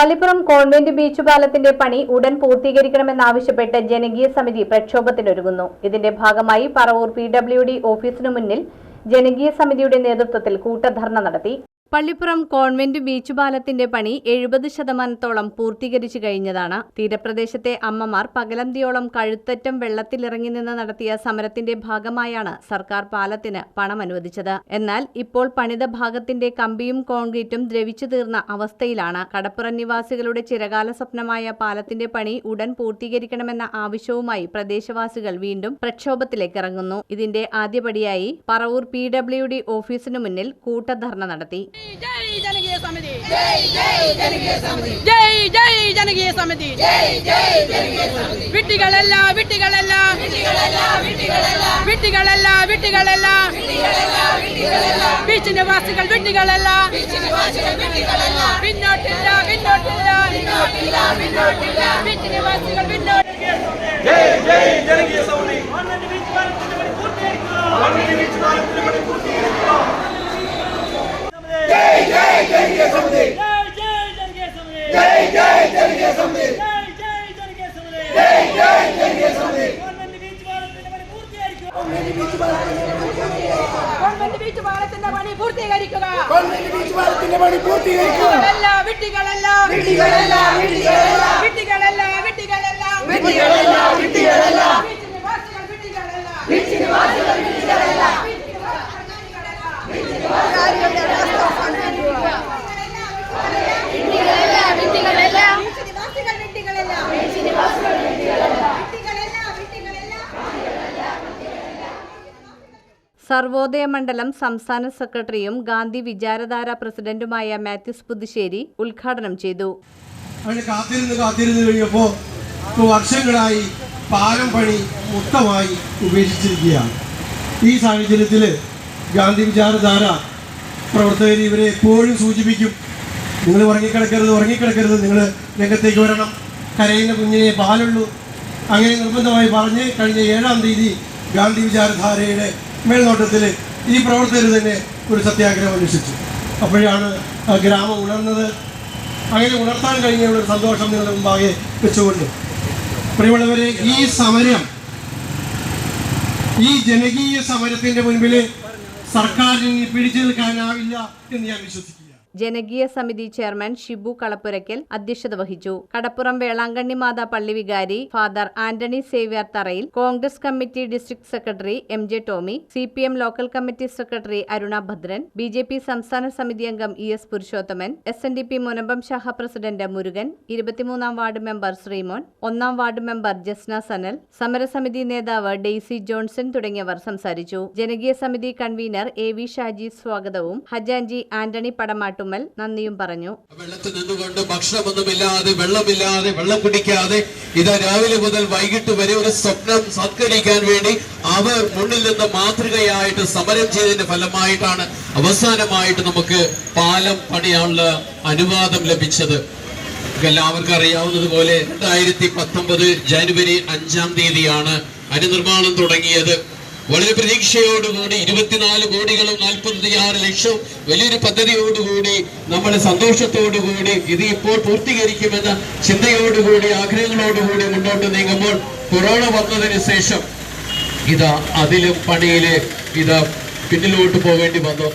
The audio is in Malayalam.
പള്ളിപ്പുറം കോൺവെന്റ് ബീച്ച് പാലത്തിന്റെ പണി ഉടൻ പൂർത്തീകരിക്കണമെന്നാവശ്യപ്പെട്ട് ജനകീയ സമിതി പ്രക്ഷോഭത്തിനൊരുങ്ങുന്നു. ഇതിന്റെ ഭാഗമായി പറവൂർ പി ഡബ്ല്യു ഡി ഓഫീസിനു മുന്നിൽ ജനകീയ സമിതിയുടെ നേതൃത്വത്തിൽ കൂട്ടധർണ നടത്തി. പള്ളിപ്പുറം കോൺവെന്റ് ബീച്ച് പാലത്തിന്റെ പണി എഴുപത് ശതമാനത്തോളം പൂർത്തീകരിച്ചു കഴിഞ്ഞതാണ്. തീരപ്രദേശത്തെ അമ്മമാർ പകലന്തിയോളം കഴുത്തറ്റം വെള്ളത്തിലിറങ്ങി നിന്ന് നടത്തിയ സമരത്തിന്റെ ഭാഗമായാണ് സർക്കാർ പാലത്തിന് പണം അനുവദിച്ചത് എന്നാൽ ഇപ്പോൾ പണിത ഭാഗത്തിന്റെ കമ്പിയും കോൺക്രീറ്റും ദ്രവിച്ചു തീർന്ന അവസ്ഥയിലാണ്. കടപ്പുറം നിവാസികളുടെ ചിരകാല സ്വപ്നമായ പാലത്തിന്റെ പണി ഉടൻ പൂർത്തീകരിക്കണമെന്ന ആവശ്യവുമായി പ്രദേശവാസികൾ വീണ്ടും പ്രക്ഷോഭത്തിലേക്ക് ഇറങ്ങുന്നു ഇതിന്റെ ആദ്യപടിയായി പറവൂർ പി ഡബ്ല്യു ഡി ഓഫീസിനു മുന്നിൽ കൂട്ടധർണ നടത്തി. जय जनकीय समिति जय जय जनकीय समिति जय जय जनकीय समिति जय जय जनकीय समिति വിട്ടുകളല്ല വിട്ടുകളല്ല വിട്ടുകളല്ല വിട്ടുകളല്ല ബീച്ച് നിവാസികൾ വിട്ടുകളല്ല പിന്നോട്ടില്ല പിന്നോട്ടില്ല ബീച്ച് നിവാസികൾ പിന്നോട്ട് ജയ് ജയ് ജനകീയ സമിതി പൂർത്തിയായിരിക്കുക പൂർത്തിയായിരിക്കുക ബീച്ച് പാലത്തിന്റെ പണി പൂർത്തീകരിക്കുക. ബീച്ച് പാലത്തിന്റെ പണി പൂർത്തീകരിക്കുക. വിട്ടികളല്ല വിട്ടികളല്ല വിട്ടികളല്ല വിട്ടികളല്ല വിട്ടികളല്ല വിട്ടികളല്ല വിട്ടികളല്ല വിട്ടികളല്ല ബീച്ച് നിവാസികൾ വിട്ടികളല്ല ബീച്ച് നിവാസികൾ വിട്ടികളല്ല ബീച്ച് നിവാസികൾ വിട്ടികളല്ല ബീച്ച് നിവാസികൾ വിട്ടികളല്ല വിട്ടികളല്ല വിട്ടികളല്ല സർവോദയ മണ്ഡലം സംസ്ഥാന സെക്രട്ടറിയും ഗാന്ധി വിചാരധാര പ്രസിഡന്റുമായ മാത്യൂസ് പുതുശ്ശേരി ഉദ്ഘാടനം ചെയ്തു. കാത്തിരുന്ന് കാത്തിരുന്ന് കഴിഞ്ഞപ്പോൾ വർഷങ്ങളായി പാലം പണി മൊത്തമായി ഉപേക്ഷിച്ചിരിക്കുകയാണ്. ഈ സാഹചര്യത്തിൽ ഗാന്ധി വിചാരധാര പ്രവർത്തകർ ഇവരെ എപ്പോഴും സൂചിപ്പിക്കും. നിങ്ങൾ ഉറങ്ങിക്കിടക്കരുത് ഉറങ്ങിക്കിടക്കരുത് നിങ്ങൾ രംഗത്തേക്ക് വരണം. കരയുന്ന കുഞ്ഞിനെ പാലുള്ളൂ. അങ്ങനെ നിർബന്ധമായി പറഞ്ഞ് കഴിഞ്ഞ ഏഴാം തീയതി ഗാന്ധി വിചാരധാരയുടെ മേൽനോട്ടത്തിൽ ഈ പ്രവർത്തകർ തന്നെ ഒരു സത്യാഗ്രഹം അനുഷ്ഠിച്ചു. അപ്പോഴാണ് ഗ്രാമം ഉണർന്നത്. അങ്ങനെ ഉണർത്താൻ കഴിഞ്ഞ ഒരു സന്തോഷം നിങ്ങളുടെ മുമ്പാകെ വെച്ചുകൊണ്ട്. പ്രിയമുള്ളവരെ ഈ സമരം ഈ ജനകീയ സമരത്തിന്റെ മുൻപിൽ സർക്കാരിന് പിടിച്ചു നിൽക്കാനാവില്ല എന്ന് ഞാൻ വിശ്വസിക്കുക ജനകീയ സമിതി ചെയർമാൻ ഷിബു കളപ്പുരയ്ക്കൽ അധ്യക്ഷത വഹിച്ചു. കടപ്പുറം വേളാങ്കണ്ണി മാതാ പള്ളി വികാരി father Antony Xavier Tharayil Congress committee district secretary M J Tommy C P M local committee secretary Aruna Bhadran B J P സംസ്ഥാന സമിതി അംഗം E S Purushothaman S N D P Munambam ശാഖ പ്രസിഡന്റ് മുരുകൻ ഇരുപത്തിമൂന്നാം വാർഡ് മെമ്പർ ശ്രീമോൻ ഒന്നാം വാർഡ് മെമ്പർ ജസ്ന സനൽ സമരസമിതി നേതാവ് ഡെയ്സി ജോൺസൺ തുടങ്ങിയവർ സംസാരിച്ചു. ജനകീയ സമിതി കൺവീനർ എ വി ഷാജി സ്വാഗതവും ഹജാൻജി ആന്റണി പടമാട്ടുമ്മൽ നന്ദിയും പറഞ്ഞു. വെള്ളത്തിൽ നിന്നുകൊണ്ട് ഭക്ഷണമൊന്നുമില്ലാതെ വെള്ളമില്ലാതെ വെള്ളം കുടിക്കാതെ ഇതാ രാവിലെ മുതൽ വൈകിട്ട് വരെ ഒരു സ്വപ്നം സത്കരിക്കാൻ വേണ്ടി അവർ മുന്നിൽ നിന്ന് മാതൃകയായിട്ട് സമരം ചെയ്തതിന്റെ ഫലമായിട്ടാണ് അവസാനമായിട്ട് നമുക്ക് പാലം പണിയാനുള്ള അനുവാദം ലഭിച്ചത്. എല്ലാവർക്കും അറിയാവുന്നതുപോലെ രണ്ടായിരത്തി പത്തൊമ്പത് ജനുവരി അഞ്ചാം തീയതിയാണ് അനുനിർമ്മാണം തുടങ്ങിയത്. വളരെ പ്രതീക്ഷയോടുകൂടി ഇരുപത്തിനാല് കോടികളും നാൽപ്പത്തിയാറ് ലക്ഷം വലിയൊരു പദ്ധതിയോടുകൂടി നമ്മൾ സന്തോഷത്തോടുകൂടി ഇത് ഇപ്പോൾ പൂർത്തീകരിക്കുമെന്ന ചിന്തയോടുകൂടി ആഗ്രഹങ്ങളോടുകൂടി മുന്നോട്ട് നീങ്ങുമ്പോൾ കൊറോണ വന്നതിന് ശേഷം ഇതാ അതിലും പണിയിലെ ഇതാ പിന്നിലോട്ട് പോകേണ്ടി വന്നു.